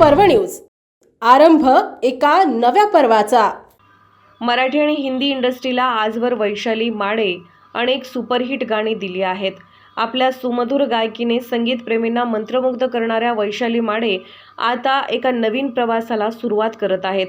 पर्व न्यूज. आरंभ एका नव्या पर्वाचा. मराठी आणि हिंदी इंडस्ट्रीला आजवर वैशाली माडे अनेक सुपरहिट गाणी दिली आहेत. आपल्या सुमधुर गायकीने संगीतप्रेमींना मंत्रमुग्ध करणाऱ्या वैशाली माडे आता एका नवीन प्रवासाला सुरुवात करत आहेत.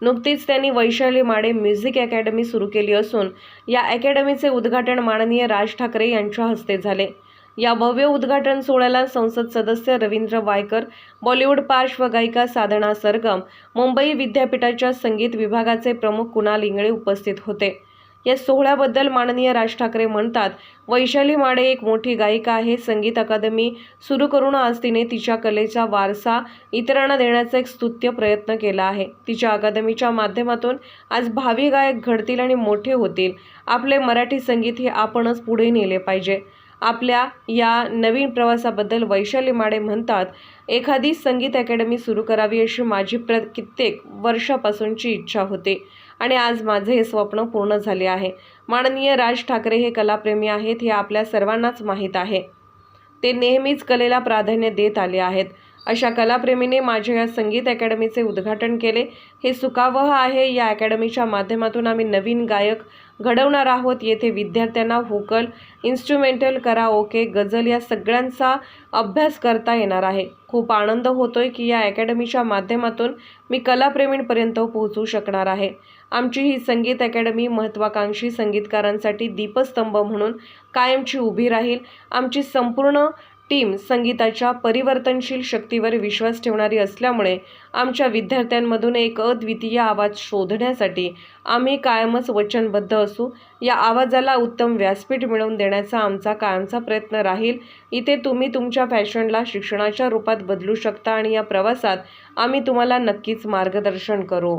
नुकतीच त्यांनी वैशाली माडे म्युझिक अकॅडमी सुरू केली असून या अकॅडमीचे उद्घाटन माननीय राज ठाकरे यांच्या हस्ते झाले. या भव्य उद्घाटन सोहळ्याला संसद सदस्य रवींद्र वायकर बॉलिवूड पार्श्वगायिका साधना सरगम मुंबई विद्यापीठाच्या संगीत विभागाचे प्रमुख कुणाल इंगळे उपस्थित होते. या सोहळ्याबद्दल माननीय राज ठाकरे म्हणतात वैशाली माडे एक मोठी गायिका आहे. संगीत अकादमी सुरू करून आज तिने तिच्या कलेचा वारसा इतरांना देण्याचा एक स्तुत्य प्रयत्न केला आहे. तिच्या अकादमीच्या माध्यमातून आज भावी गायक घडतील आणि मोठे होतील. आपले मराठी संगीत हे आपणच पुढे नेले पाहिजे. आपल्या या नवीन प्रवासाबद्दल वैशाली माडे म्हणतात एखादी संगीत अकॅडमी सुरू करावी अशी माझी प्र कित्येक वर्षापासूनची इच्छा होती आणि आज माझे हे स्वप्न पूर्ण झाले आहे. माननीय राज ठाकरे हे कलाप्रेमी आहेत हे आपल्या सर्वांनाच माहीत आहे. ते नेहमीच कलेला प्राधान्य देत आले आहेत. अशा कलाप्रेमीने माझ्या या संगीत अकॅडमीचे उद्घाटन केले. हे सुखावह आहे. या अकॅडमीच्या माध्यमातून आम्ही नवीन गायक घडवणार आहोत. येथे विद्यार्थ्यांना व्होकल इन्स्ट्रुमेंटल कराओके गझल या सगळ्यांचा अभ्यास करता येणार आहे. खूप आनंद होतोय की या अकॅडमीच्या माध्यमातून मी कलाप्रेमींपर्यंत पोहोचू शकणार आहे. आमची ही संगीत अकॅडमी महत्त्वाकांक्षी संगीतकारांसाठी दीपस्तंभ म्हणून कायमची उभी राहील. आमची संपूर्ण टीम संगीताच्या परिवर्तनशील शक्तीवर विश्वास ठेवणारी असल्यामुळे आमच्या विद्यार्थ्यांमधून एक अद्वितीय आवाज शोधण्यासाठी आम्ही कायमच वचनबद्ध असू. या आवाजाला उत्तम व्यासपीठ मिळवून देण्याचा आमचा कायमचा प्रयत्न राहील. इथे तुम्ही तुमच्या फॅशनला शिक्षणाच्या रूपात बदलू शकता आणि या प्रवासात आम्ही तुम्हाला नक्कीच मार्गदर्शन करू.